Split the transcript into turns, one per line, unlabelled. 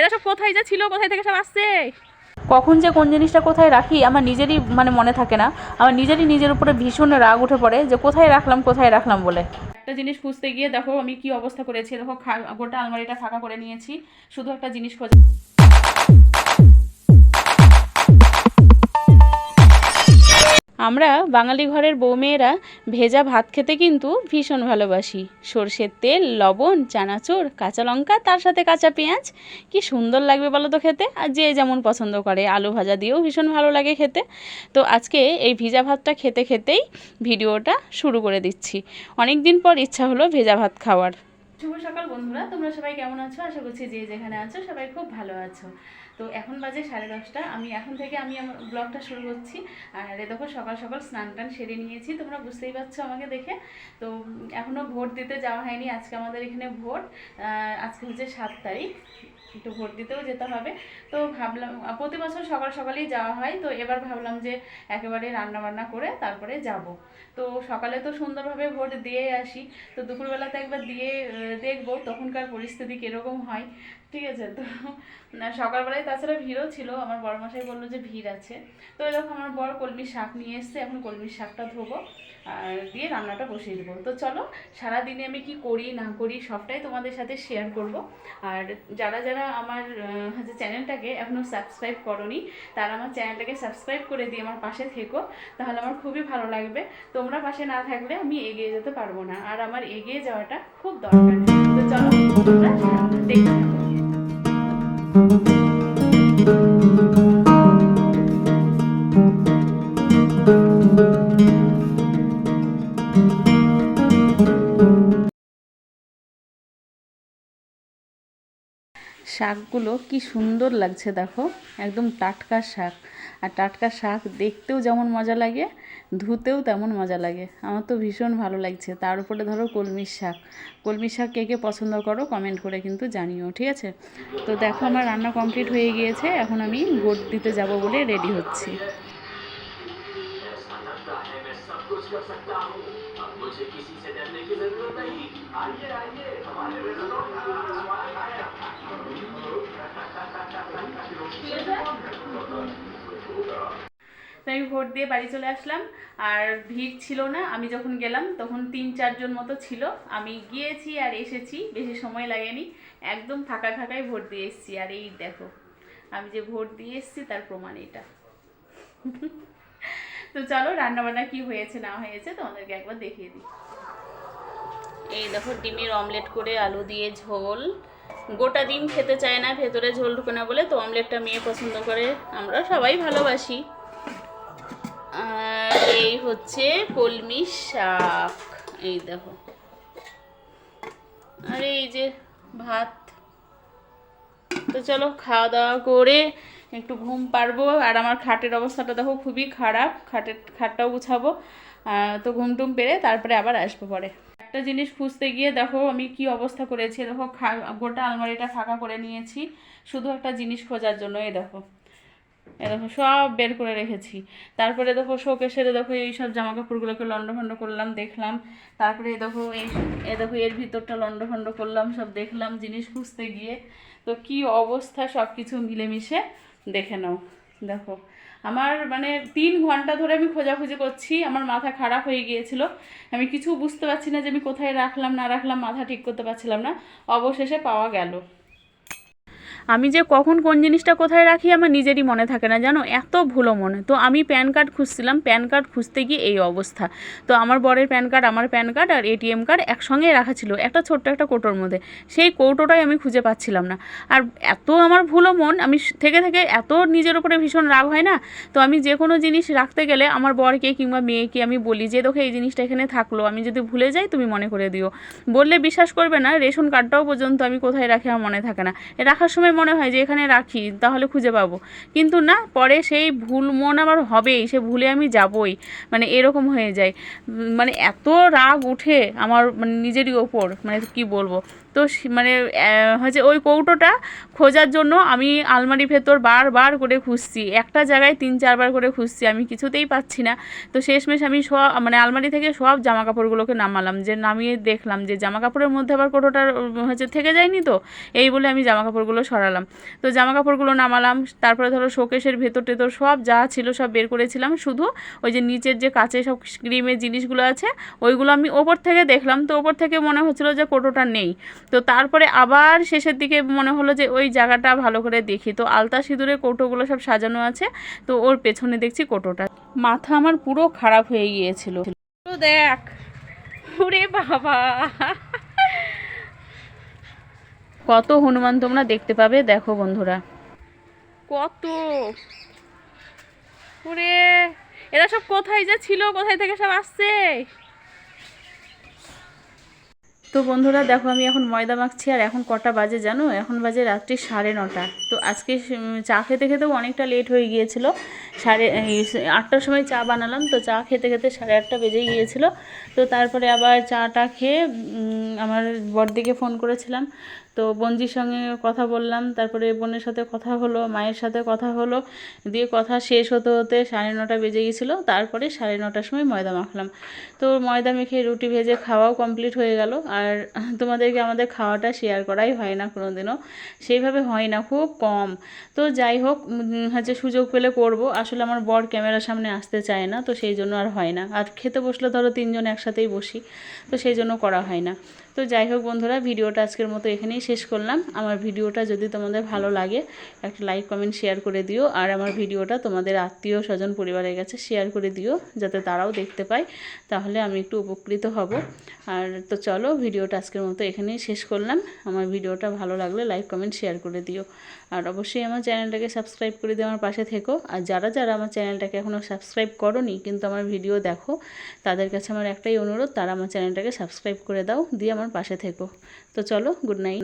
এরা সব কোথায় যা ছিল কোথায় থেকে সব আসছে? কখন যে কোন জিনিসটা কোথায় রাখি আমার নিজেরই মানে মনে থাকে না। আমার নিজেরই নিজের উপরে ভীষণ রাগ উঠে পড়ে যে কোথায় রাখলাম কোথায় রাখলাম বলে। একটা জিনিস খুঁজতে গিয়ে দেখো আমি কি অবস্থা করেছি। দেখো গোটা আলমারিটা ফাঁকা করে নিয়েছি। শুধু একটা জিনিস খোঁজ আমরা বাঙালি ঘরের বৌমেয়েরা ভেজা ভাত খেতে কিন্তু ভীষণ ভালোবাসি। সর্ষের তেল, লবণ, চানাচুর, কাঁচা লঙ্কা, তার সাথে কাঁচা পেঁয়াজ। কি সুন্দর লাগবে বলো তো খেতে? আর যে যেমন পছন্দ করে, আলু ভাজা দিয়েও ভীষণ ভালো লাগে খেতে। তো আজকে এই ভেজা ভাতটা খেতে খেতেই ভিডিওটা শুরু করে দিচ্ছি। অনেক দিন পর ইচ্ছা হলো ভেজা ভাত খাওয়ার। শুভ সকাল বন্ধুরা, তোমরা সবাই কেমন আছো? আশা করছি যে যেখানে আছো সবাই খুব ভালো আছো। তো এখন বাজে সাড়ে দশটা। আমি এখন থেকে আমি আমার ব্লগটা শুরু করছি। আর দেখো সকাল সকাল স্নান টান সেরে নিয়েছি। তোমরা বুঝতেই পারছ আমাকে দেখে। তো এখনও ভোট দিতে যাওয়া হয়নি। আজকে আমাদের এখানে ভোট। আজকে হচ্ছে সাত তারিখ। একটু ভোট দিতেও যেতে হবে। তো ভাবলাম প্রতি বছর সকাল সকালেই যাওয়া হয়। তো এবার ভাবলাম যে একেবারে রান্না বান্না করে তারপরে যাব। তো সকালে তো সুন্দরভাবে ভোট দিয়ে আসি। তো দুপুরবেলাতে একবার দিয়ে দেখব তখনকার পরিস্থিতি কীরকম হয়। ঠিক আছে, তো সকালবেলায় তাছাড়া ভিড়ও ছিল, আমার বড় মশাই বলল যে ভিড় আছে। তো এরকম আমার বড় কলমির শাক নিয়ে এসছে, এখন কলমির শাকটা ধোবো আর দিয়ে রান্নাটা বসিয়ে দেবো। তো চলো, সারাদিনে আমি কি করি, না করি, সবটাই তোমাদের সাথে শেয়ার করব। আর যারা যারা আমার হচ্ছে চ্যানেলটাকে এখনও সাবস্ক্রাইব করনি, তারা আমার চ্যানেলটাকে সাবস্ক্রাইব করে দিয়ে আমার পাশে থেকো, তাহলে আমার খুবই ভালো লাগবে। তোমরা পাশে না থাকলে আমি এগিয়ে যেতে পারব না, আর আমার এগিয়ে যাওয়াটা খুব দরকার। তো চলো, তোমরা thank you. শাকগুলো কি সুন্দর লাগছে দেখো। একদম টাটকা শাক। আর টাটকা শাক দেখতেও যেমন মজা লাগে, ধুতেও তেমন মজা লাগে। আমার তো ভীষণ ভালো লাগছে। তার উপরে ধরো কলমির শাক। কলমির শাক কে কে পছন্দ করো কমেন্ট করে কিন্তু জানিও, ঠিক আছে? তো দেখো আমার রান্না কমপ্লিট হয়ে গিয়েছে। এখন আমি গোট দিতে যাব বলে রেডি হচ্ছি। তো আমি ভোট দিয়ে বাড়ি চলে আসলাম। আর ভিড় ছিল না। আমি যখন গেলাম, তখন তিন, চারজন মতো ছিল। আমি গিয়েছি আর এসেছি। বেশি সময় লাগেনি। একদম ফাঁকা ফাঁকাই ভোট দিয়ে এসেছি। আর এই দেখো, আমি যে ভোট দিয়ে এসেছি, তার প্রমাণ এটা। তো চলো রান্নাবান্না কি হয়েছে, না হয়েছে তোমাদেরকে একবার দেখিয়ে দিই। এই দেখো, ডিমের অমলেট করে আলু দিয়ে ঝোল। গোটা ডিম খেতে চায় না, ভেতরে ঝোল ঢুকে না বলে তো অমলেটটা মেয়ে পছন্দ করে। আমরা সবাই ভালোবাসি। আর এই হচ্ছে কলমি শাক। এই দেখো। আর এই যে ভাত। তো চলো খাওয়া দাওয়া করে একটু ঘুম পারব। আর আমার খাটের অবস্থাটা দেখো খুবই খারাপ। খাটের, খাটটাও গুছাবো। তো ঘুম টুম পেরে তারপরে আবার আসব পরে। একটা জিনিস খুঁজতে গিয়ে দেখো আমি কি অবস্থা করেছি। দেখো গোটা আলমারিটা ফাঁকা করে নিয়েছি। শুধু একটা জিনিস খোঁজার জন্য, এই দেখো। এ দেখো, সব বের করে রেখেছি। তারপরে দেখো শোকেশের দেখো এই সব জামা কাপড়গুলোকে লন্ডভন্ড করলাম, দেখলাম। তারপরে দেখো এই, এ দেখো এর ভিতরটা লন্ডভন্ড করলাম, সব দেখলাম জিনিস খুঁজতে গিয়ে। তো কি অবস্থা সব কিছু মিলেমিশে। দেখে নাও, দেখো। আমার মানে তিন ঘণ্টা ধরে আমি খোঁজাখুঁজি করছি, আমার মাথা খারাপ হয়ে গিয়েছিল। আমি কিছু বুঝতে পারছি না যে আমি কোথায় রাখলাম, না রাখলাম, মাথা ঠিক করতে পারছিলাম না। অবশেষে পাওয়া গেল। আমি যে কখন কোন জিনিসটা কোথায় রাখি আমার নিজেরই মনে থাকে না, জানো? এত ভুলো মনে। তো আমি প্যান কার্ড খুঁজছিলাম, প্যান কার্ড খুঁজতে গিয়ে এই অবস্থা। তো আমার বরের প্যান কার্ড, আমার প্যান কার্ড আর এটিএম কার্ড একসঙ্গে রাখা ছিল, একটা ছোট্ট একটা কৌটোর মধ্যে। সেই কৌটোটাই আমি খুঁজে পাচ্ছিলাম না। আর এত আমার ভুলো মন, আমি থেকে থেকে এত নিজের উপরে ভীষণ রাগ হয় না? তো আমি যে কোনো জিনিস রাখতে গেলে আমার বরকে কিংবা মেয়েকে আমি বলি যে, দেখো, এই জিনিসটা এখানে থাকল, আমি যদি ভুলে যাই তুমি মনে করে দিও। বললে বিশ্বাস করবে না, রেশন কার্ডটাও পর্যন্ত আমি কোথায় রাখি আমার মনে থাকে না। রাখার সময় মনে হয় যে এখানে রাখি, তাহলে খুঁজে পাবো। কিন্তু না, পরে সেই ভুল মন আমার হবেই, সে ভুলে আমি যাবই। মানে এরকম হয়ে যায়। মানে এত রাগ উঠে আমার মানে নিজেরই ওপর মানে কি বলব? তো মানে হচ্ছে ওই কৌটোটা খোঁজার জন্য আমি আলমারি ভেতর বারবার করে খুঁজছি। একটা জায়গায় তিন, চারবার করে খুঁজছি, আমি কিছুতেই পাচ্ছি না। তো শেষমেশ আমি সব মানে আলমারি থেকে সব জামা কাপড়গুলোকে নামালাম, যে নামিয়ে দেখলাম যে জামা কাপড়ের মধ্যে আবার কোটোটা হচ্ছে থেকে যায়নি তো? এই বলে আমি জামা কাপড়গুলো সরালাম। তো জামা কাপড়গুলো নামালাম, তারপরে ধরো শোকেশের ভেতর টেতর সব যা ছিল সব বের করেছিলাম, শুধু ওই যে নিচের যে কাছে সব ক্রিমের জিনিসগুলো আছে, ওইগুলো আমি ওপর থেকে দেখলাম। তো ওপর থেকে মনে হচ্ছিল যে কোটোটা নেই। তো তারপরে আবার শেষের দিকে মনে হলো যে ওই জায়গাটা ভালো করে দেখি। তো আলতা সিঁদুরের কৌটোগুলো সব সাজানো আছে। তো ওর পেছনে দেখছি কোটোটা। মাথা আমার পুরো খারাপ হয়ে গিয়েছিল। দেখ, ওরে বাবা। কত হনুমান তোমরা দেখতে পাবে, দেখো বন্ধুরা। কত। ওরে, এরা সব কোথায় যে ছিল, কোথায় থেকে সব আসছে? তো বন্ধুরা, দেখো আমি এখন ময়দা মাখছি, আর এখন কটা বাজে জানো? এখন বাজে রাত্রি সাড়ে নটা। তো আজকে চা খেতে খেতেও অনেকটা লেট হয়ে গিয়েছিল। সাড়ে আটটার সময় চা বানালাম, তো চা খেতে খেতে সাড়ে আটটা বেজে গিয়েছিল। তো তারপরে আবার চাটা খেয়ে আমার বড়দিকে ফোন করেছিলাম। তো বঞ্জির সঙ্গে কথা বললাম, তারপরে বোনের সাথে কথা হলো, মায়ের সাথে কথা হলো, দিয়ে কথা শেষ হতে হতে সাড়ে নটা বেজে গিয়েছিল তারপরে সাড়ে নটার সময় ময়দা মাখলাম। তো ময়দা মেখে রুটি ভেজে খাওয়াও কমপ্লিট হয়ে গেল, আর তোমাদেরকে আমাদের খাওয়াটা শেয়ার করাই হয় না কোনো দিনও সেইভাবে হয় না, খুব কম। তো যাই হোক হচ্ছে সুযোগ পেলে করব, আসলে আমার বর ক্যামেরার সামনে আসতে চায় না, তো সেই জন্য আর হয় না। আর খেতে বসলে ধরো তিনজন একসাথেই বসি, তো সেই জন্য করা হয় না। তো যাই হোক বন্ধুরা, ভিডিওটা আজকের মতো এখানেই শেষ করলাম। আমার ভিডিওটা যদি তোমাদের ভালো লাগে, একটা লাইক কমেন্ট শেয়ার করে দিও। আর আমার ভিডিওটা তোমাদের আত্মীয় স্বজন পরিবারের কাছে শেয়ার করে দিও, যাতে তারাও দেখতে পায়। তাহলে আমি একটু উপকৃত হব। আর তো চলো, ভিডিওটা আজকের মতো এখানেই শেষ করলাম। আমার ভিডিওটা ভালো লাগলে লাইক কমেন্ট শেয়ার করে দিও। আর অবশ্যই আমার চ্যানেলটাকে সাবস্ক্রাইব করে দিয়ে আমার পাশে থেকো। আর যারা যারা আমার চ্যানেলটাকে এখনও সাবস্ক্রাইব করনি, কিন্তু আমার ভিডিও দেখো, তাদের কাছে আমার একটাই অনুরোধ, তারা আমার চ্যানেলটাকে সাবস্ক্রাইব করে দাও, দিয়ে আমার পাশে থেকো। তো চলো গুড নাইট